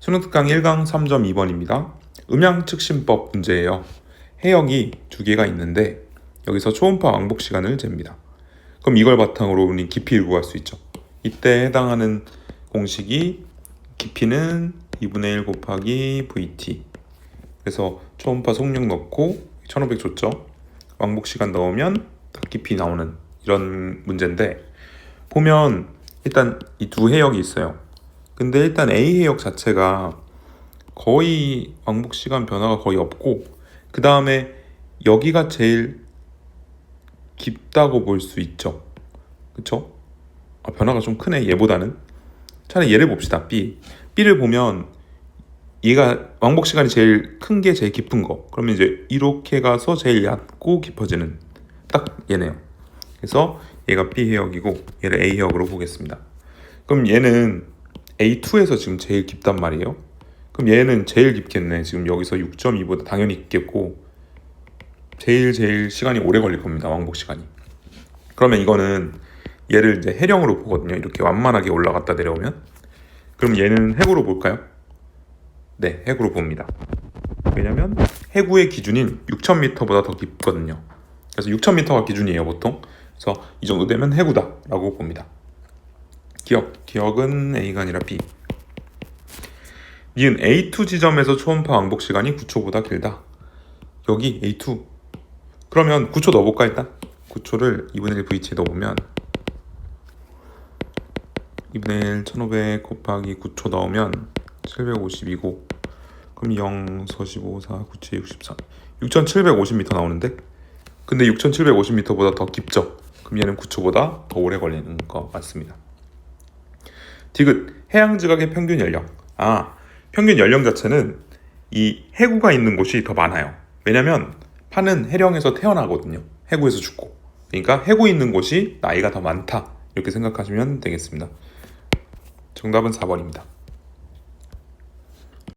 수능 특강 1강 3.2번입니다. 음양 측심법 문제예요. 해역이 두 개가 있는데 여기서 초음파 왕복 시간을 잽니다. 그럼 이걸 바탕으로 우리 깊이를 구할 수 있죠. 이때 해당하는 공식이 깊이는 2분의 1 곱하기 VT. 그래서 초음파 속력 넣고 1500 줬죠. 왕복 시간 넣으면 딱 깊이 나오는 이런 문제인데 보면 일단 이 두 해역이 있어요. 근데 일단 A 해역 자체가 거의 왕복 시간 변화가 거의 없고 그 다음에 여기가 제일 깊다고 볼 수 있죠. 그쵸? 아, 변화가 좀 크네 얘보다는. 차라리 얘를 봅시다. B. B를 보면 얘가 왕복 시간이 제일 큰 게 제일 깊은 거. 그러면 이제 이렇게 가서 제일 얕고 깊어지는 딱 얘네요. 그래서 얘가 B 해역이고 얘를 A 해역으로 보겠습니다. 그럼 얘는 A2에서 지금 제일 깊단 말이에요. 그럼 얘는 제일 깊겠네. 지금 여기서 6.2보다 당연히 깊겠고 제일 제일 시간이 오래 걸릴 겁니다. 왕복 시간이. 그러면 이거는 얘를 이제 해령으로 보거든요. 이렇게 완만하게 올라갔다 내려오면. 그럼 얘는 해구로 볼까요? 네, 해구로 봅니다. 왜냐면 해구의 기준인 6,000m보다 더 깊거든요. 그래서 6,000m가 기준이에요, 보통. 그래서 이 정도 되면 해구다라고 봅니다. 기억, 기억은 A가 아니라 B. 니은 A2 지점에서 초음파 왕복 시간이 9초보다 길다. 여기 A2. 그러면 9초 넣어볼까 일단? 9초를 2분의 1 VT에 넣어보면 2분의 1 1500 곱하기 9초 넣으면 750이고 그럼 0, 45, 4, 9, 7, 64 6750m 나오는데 근데 6750m보다 더 깊죠 그럼 얘는 9초보다 더 오래 걸리는 거 맞습니다 디귿 해양 지각의 평균 연령. 아 평균 연령 자체는 이 해구가 있는 곳이 더 많아요. 왜냐면 파는 해령에서 태어나거든요. 해구에서 죽고. 그러니까 해구 있는 곳이 나이가 더 많다. 이렇게 생각하시면 되겠습니다. 정답은 4번입니다